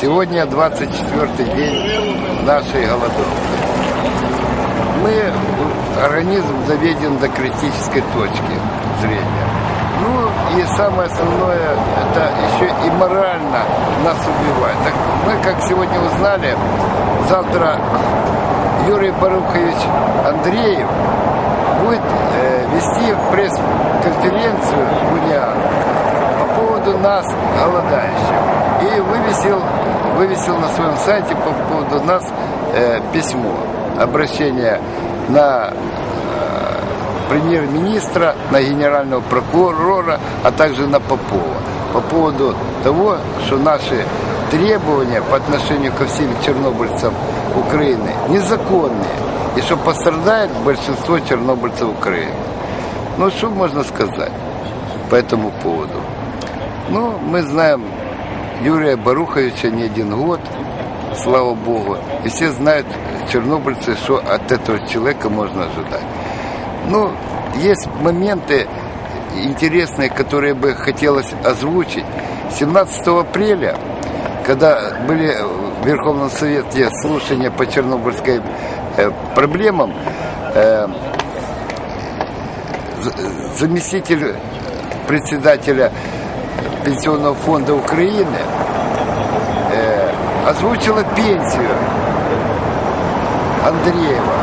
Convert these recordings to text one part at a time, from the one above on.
Сегодня 24 день нашей голодовки. Мы, организм заведен до критической точки зрения. Ну и самое основное, это еще и морально нас убивает. Так мы, как сегодня узнали, завтра Юрий Барухович Андреев будет э, вести пресс-конференцию в УНИАН поводу нас, голодающих. И вывесил, вывесил на своем сайте по поводу нас э, письмо, обращение на э, премьер-министра, на генерального прокурора, а также на Попова по поводу того, что наши требования по отношению ко всем чернобыльцам Украины незаконные, и что пострадает большинство чернобыльцев Украины. Ну, что можно сказать по этому поводу? Ну, мы знаем Юрия Баруховича не один год, слава Богу, и все знают, чернобыльцы, что от этого человека можно ожидать. Ну, есть моменты интересные, которые бы хотелось озвучить. 17 апреля, когда были в Верховном Совете слушания по чернобыльской э, проблемам, э, заместитель председателя Пенсионного фонда Украины э, озвучила пенсию Андреева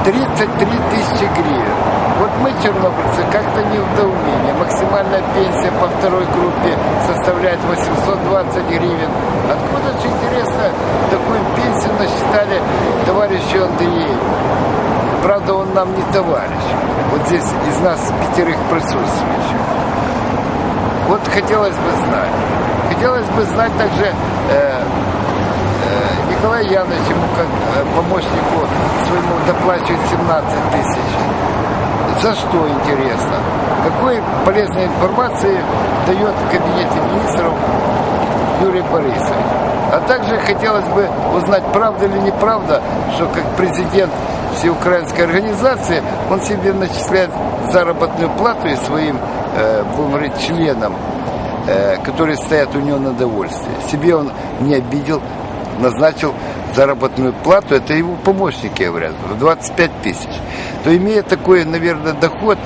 в 33 тысячи гривен. Вот мы, чернобыльцы, как-то не в доумении. Максимальная пенсия по второй группе составляет 820 гривен. Откуда же, интересно, такую пенсию насчитали товарищу Андрееву? Правда, он нам не товарищ. Вот здесь из нас пятерых присутствующих. Вот хотелось бы знать. Хотелось бы знать также э, э, Николай Янович ему как э, помощнику своему доплачивает 17 тысяч. За что интересно? Какой полезной информации дает в министров Юрий Борисович? А также хотелось бы узнать, правда или неправда, что как президент всеукраинской организации он себе начисляет заработную плату и своим, будем говорить, членам, э, которые стоят у него на довольствие. Себе он не обидел, назначил заработную плату, это его помощники говорят, в 25 тысяч. То имея такой, наверное, доход,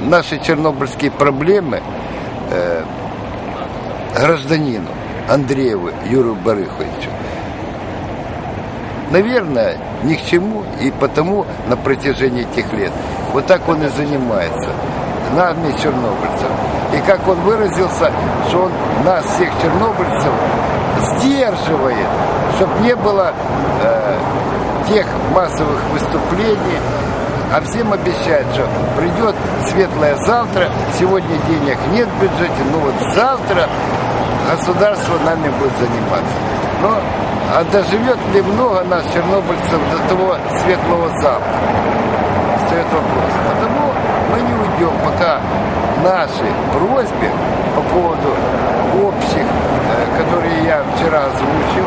наши чернобыльские проблемы э, гражданину Андрееву Юрию Барыховичу, наверное, ни к чему, и потому на протяжении этих лет вот так он и занимается нами чернобыльцев. И как он выразился, что он нас, всех чернобыльцев, сдерживает, чтобы не было э, тех массовых выступлений, а всем обещает, что придет светлое завтра, сегодня денег нет в бюджете, но вот завтра государство нами будет заниматься. Но а доживет ли много нас, чернобыльцев, до того светлого завтра? Стоит вопрос. Потому мы не уйдем, пока наши просьбы по поводу общих, э, которые я вчера озвучил,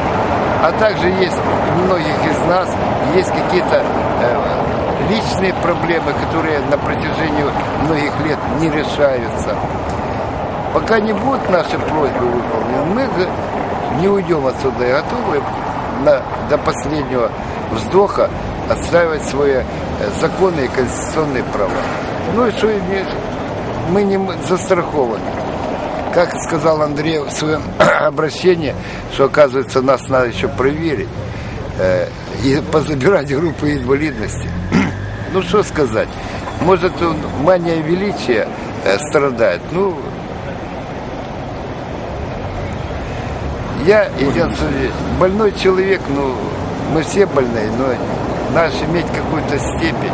а также есть у многих из нас, есть какие-то э, личные проблемы, которые на протяжении многих лет не решаются. Пока не будут наши просьбы выполнены, мы не уйдем отсюда и готовы на, до последнего вздоха отстаивать свои э, законные и конституционные права. Ну и что мы не застрахованы. Как сказал Андрей в своем обращении, что оказывается нас надо еще проверить э, и позабирать группы инвалидности. ну что сказать, может он мания величия э, страдает, ну я единственный больной человек, ну, мы все больные, но наш иметь какую-то степень.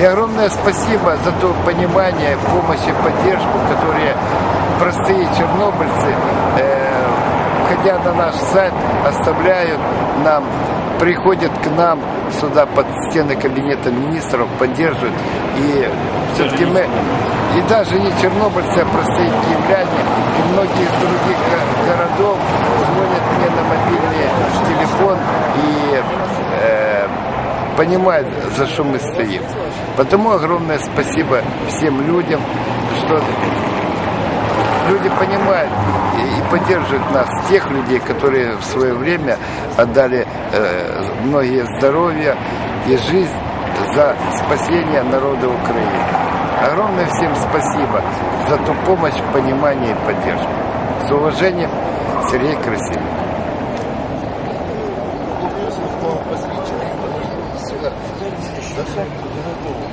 И огромное спасибо за то понимание, помощь и поддержку, которые простые чернобыльцы, э, входя на наш сайт, оставляют нам, приходят к нам сюда под стены кабинета министров, поддерживают. И все-таки мы, и даже не чернобыльцы, а простые киевляне, и многие из других городов звонят мне на мобильный телефон и понимают, за что мы стоим. Потому огромное спасибо всем людям, что люди понимают и, поддерживают нас, тех людей, которые в свое время отдали э, многие здоровье и жизнь за спасение народа Украины. Огромное всем спасибо за ту помощь, понимание и поддержку. С уважением, Сергей Красивый. Perfect.